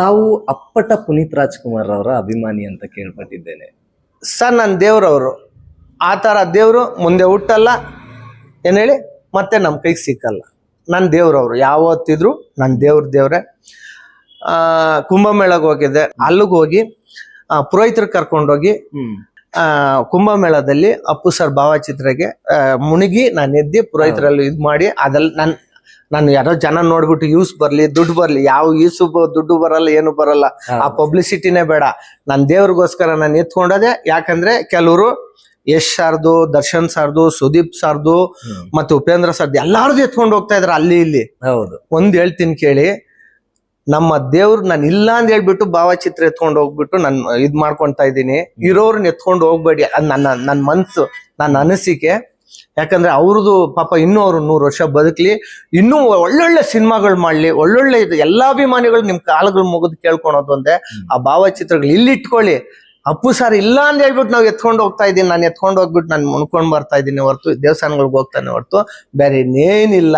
ತಾವು ಅಪ್ಪಟ ಪುನೀತ್ ರಾಜ್ಕುಮಾರ್ ಅವರ ಅಭಿಮಾನಿ ಅಂತ ಕೇಳ್ಪಟ್ಟಿದ್ದೇನೆ. ಸರ್ ನನ್ನ ದೇವ್ರವರು ಆ ಥರ ದೇವರು ಮುಂದೆ ಹುಟ್ಟಲ್ಲ. ಏನು ಹೇಳಿ? ಮತ್ತೆ ನಮ್ಮ ಕೈಗೆ ಸಿಕ್ಕಲ್ಲ. ನನ್ನ ದೇವ್ರವರು ಯಾವತ್ತಿದ್ರು ನನ್ನ ದೇವ್ರ ದೇವ್ರೆ. ಕುಂಭಮೇಳಕ್ಕೆ ಹೋಗಿದ್ದೆ. ಅಲ್ಲಿಗೆ ಹೋಗಿ ಪುರೋಹಿತರು ಕರ್ಕೊಂಡೋಗಿ ಕುಂಭಮೇಳದಲ್ಲಿ ಅಪ್ಪು ಸರ್ ಭಾವಚಿತ್ರಕ್ಕೆ ಮುಣಿಗಿ ಮುಳುಗಿ ನಾನು ಎದ್ದು ಪುರೋಹಿತರಲ್ಲಿ ಇದು ಮಾಡಿ ಅದಲ್ಲಿ ನನ್ ನಾನು ಯಾರೋ ಜನ ನೋಡ್ಬಿಟ್ಟು ಯೂಸ್ ಬರ್ಲಿ ದುಡ್ಡು ಬರ್ಲಿ ಯಾವ ಯೂಸ್ ದುಡ್ಡು ಬರಲ್ಲ ಏನು ಬರಲ್ಲ ಆ ಪಬ್ಲಿಸಿಟಿನೇ ಬೇಡ. ನನ್ನ ದೇವ್ರಿಗೋಸ್ಕರ ನಾನು ಎತ್ಕೊಂಡೋದೆ ಯಾಕಂದ್ರೆ ಕೆಲವರು ಯಶ್ ಸಾರ್ದು ದರ್ಶನ್ ಸಾರ್ದು ಸುದೀಪ್ ಸಾರ್ದು ಮತ್ತೆ ಉಪೇಂದ್ರ ಸಾರ್ದು ಎಲ್ಲಾರ್ದು ಎತ್ಕೊಂಡು ಹೋಗ್ತಾ ಇದ್ರ ಅಲ್ಲಿ ಇಲ್ಲಿ. ಹೌದು. ಒಂದ್ ಹೇಳ್ತೀನಿ ಕೇಳಿ ನಮ್ಮ ದೇವ್ರು ನಾನು ಇಲ್ಲ ಅಂತ ಹೇಳ್ಬಿಟ್ಟು ಭಾವಚಿತ್ರ ಎತ್ಕೊಂಡು ಹೋಗ್ಬಿಟ್ಟು ನಾನು ಇದ್ ಮಾಡ್ಕೊಂತ ಇದ್ದೀನಿ. ಇರೋರ್ನ ಎತ್ಕೊಂಡು ಹೋಗ್ಬೇಡಿ. ಅದ್ ನನ್ನ ನನ್ನ ಮನ್ಸು ನನ್ನ ಅನಿಸಿಕೆ. ಯಾಕಂದ್ರೆ ಅವ್ರದ್ದು ಪಾಪ ಇನ್ನೂ ಅವ್ರು ನೂರು ವರ್ಷ ಬದುಕಲಿ, ಇನ್ನೂ ಒಳ್ಳೊಳ್ಳೆ ಸಿನಿಮಾಗಳು ಮಾಡ್ಲಿ, ಒಳ್ಳೊಳ್ಳೆ ಇದು ಎಲ್ಲಾ ಅಭಿಮಾನಿಗಳು ನಿಮ್ ಕಾಲಗಳು ಮುಗಿದು ಕೇಳ್ಕೊಳೋದು ಒಂದೇ ಆ ಭಾವಚಿತ್ರಗಳು ಇಲ್ಲಿ ಇಟ್ಕೊಳ್ಳಿ. ಅಪ್ಪು ಸರ್ ಇಲ್ಲ ಅಂತ ಹೇಳ್ಬಿಟ್ಟು ನಾವು ಎತ್ಕೊಂಡು ಹೋಗ್ತಾ ಇದ್ದೀನಿ, ನಾನು ಎತ್ಕೊಂಡು ಹೋಗ್ಬಿಟ್ಟು ನಾನು ಮುಣ್ಕೊಂಡು ಬರ್ತಾ ಇದ್ದೀನಿ ಹೊರ್ತು, ದೇವಸ್ಥಾನಗಳಿಗೆ ಹೋಗ್ತಾನೆ ಹೊರ್ತು, ಬೇರೆ ಇನ್ನೇನಿಲ್ಲ.